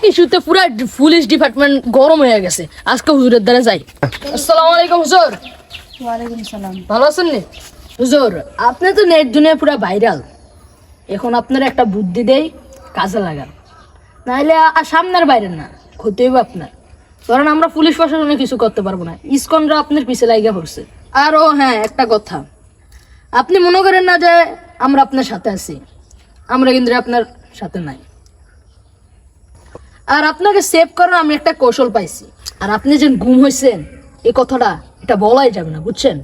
এক ইস্যুতে পুরো পুলিশ ডিপার্টমেন্ট গরম হয়ে গেছে। আজকে হুজুরের দ্বারা যাই। আসসালামু আলাইকুম হুজুর। ওয়ালাইকুম সালাম। ভালো আছেন নি? হুজুর আপনি তো নেট দুনিয়া পুরো ভাইরাল। এখন আপনার একটা বুদ্ধি দেই কাজে লাগান। নাহলে আর সামনের বাইরে না ক্ষতি হইব আপনার। ধরেন আমরা পুলিশ প্রশাসনে কিছু করতে পারব না। ইসকনরা আপনার পিছে লাগিয়ে পড়ছে। আর ও হ্যাঁ একটা কথা। আপনি মনে করেন না যে আমরা আপনার সাথে আছি? আমরা কিন্তু আপনার সাথে নাই। আর আপনাকে সেভ করার আমি একটা কৌশল পাইছি। আর আপনি যে গুম হয়েছেন এই কথাটা এটা বলাই যাবে না বুঝছেন?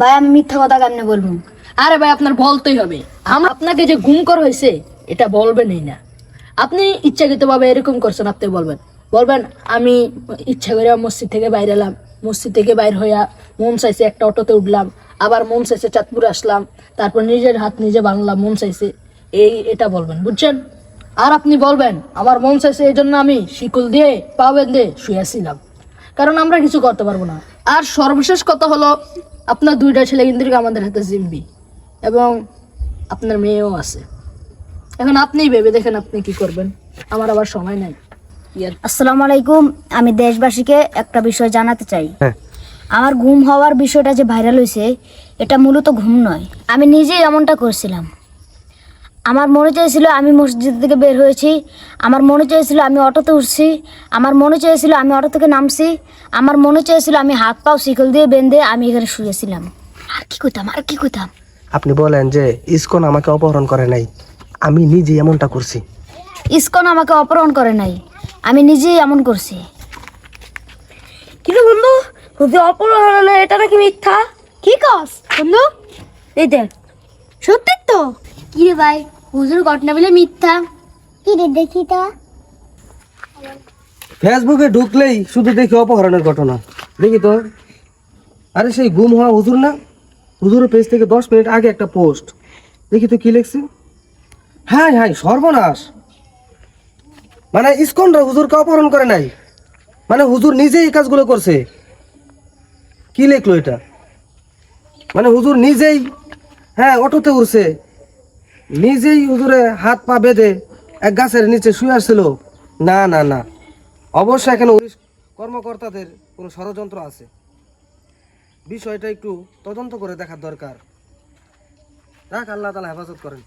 ভাই আমি মিথ্যা কথা কেমনে বলব? আরে ভাই আপনার বলতেই হবে। আমরা আপনাকে যে গুম করা হয়েছে এটা বলবেনই না। আপনি ইচ্ছাকৃতভাবে এরকম করছেন আপনি বলবেন। বলবেন আমি ইচ্ছা করে মসজিদ থেকে বাইরে এলাম। মসজিদ থেকে বাইর হইয়া মন চাইছে একটা অটোতে উঠলাম। আবার মন চাইছে চাঁদপুরে আসলাম। তারপর নিজের হাত নিজে বাংলাম মন চাইছে। এই এটা বলবেন বুঝছেন? আর আপনি বলবেন আমার মন চাইছে এই জন্য আমি শিকল দিয়ে পাবেন দিয়ে শুয়েছিলাম কারণ আমরা কিছু করতে পারব না। আর সর্বশেষ কথা হলো আপনার দুইটা ছেলে কিন্তু আমাদের হাতে জিম্বি এবং আপনার মেয়েও আছে। এখন আপনিই ভেবে দেখেন আপনি কি করবেন। আমার আবার সময় নাই। ইয়ার। আসসালামু আলাইকুম। আমি দেশবাসীকে একটা বিষয় জানাতে চাই। হ্যাঁ। আমার ঘুম হওয়ার বিষয়টা যে ভাইরাল হয়েছে এটা মূলত ঘুম নয়। আমি নিজেই এমনটা করছিলাম। আমার মনে চেয়েছিল আমি মসজিদ থেকে বের হয়েছি। আমার মনে চেয়েছিল আমি অটোতে উঠছি। আমার মনে চেয়েছিল আমি অটো থেকে নামছি। আমার মনে চেয়েছিল আমি হাত পাও শিকল দিয়ে বেঁধে আমি এখানে শুয়েছিলাম। আর কি করতাম আর কি করতাম? আপনি বলেন যে ইসকন আমাকে অপহরণ করে নাই। আমি নিজে এমনটা করছি। ইসকন আমাকে অপহরণ করে নাই। আমি নিজেই এমন করছি। কিন্তু বন্ধু? যদি অপহরণ হলো এটা নাকি মিথ্যা? কি কস বন্ধু? এই দেখ। সত্যি তো? কি রে ভাই? হুজুর ঘটনা বলে মিথ্যা। কি রে দেখি তো। ফেসবুকে ঢুকলেই শুধু দেখি অপহরণের ঘটনা। দেখি তো। আরে সেই গুম হওয়া হুজুর না? হুজুরের পেজ থেকে দশ মিনিট আগে একটা পোস্ট। দেখি তো কি লিখছে? হ্যাঁ হ্যাঁ সর্বনাশ। মানে ইসকনরা হুজুরকে অপহরণ করে নাই। মানে হুজুর নিজেই এই কাজগুলো করছে। কি লিখলো এটা? মানে হুজুর নিজেই হ্যাঁ অটোতে উঠছে নিজেই হুজুরে হাত পা বেঁধে এক গাছের নিচে শুয়ে আসছিল। না না না। অবশ্য এখানে কর্মকর্তাদের কোনো ষড়যন্ত্র আছে। বিষয়টা একটু তদন্ত করে দেখার দরকার। রাখ, আল্লাহ তালা হেফাজত করেন।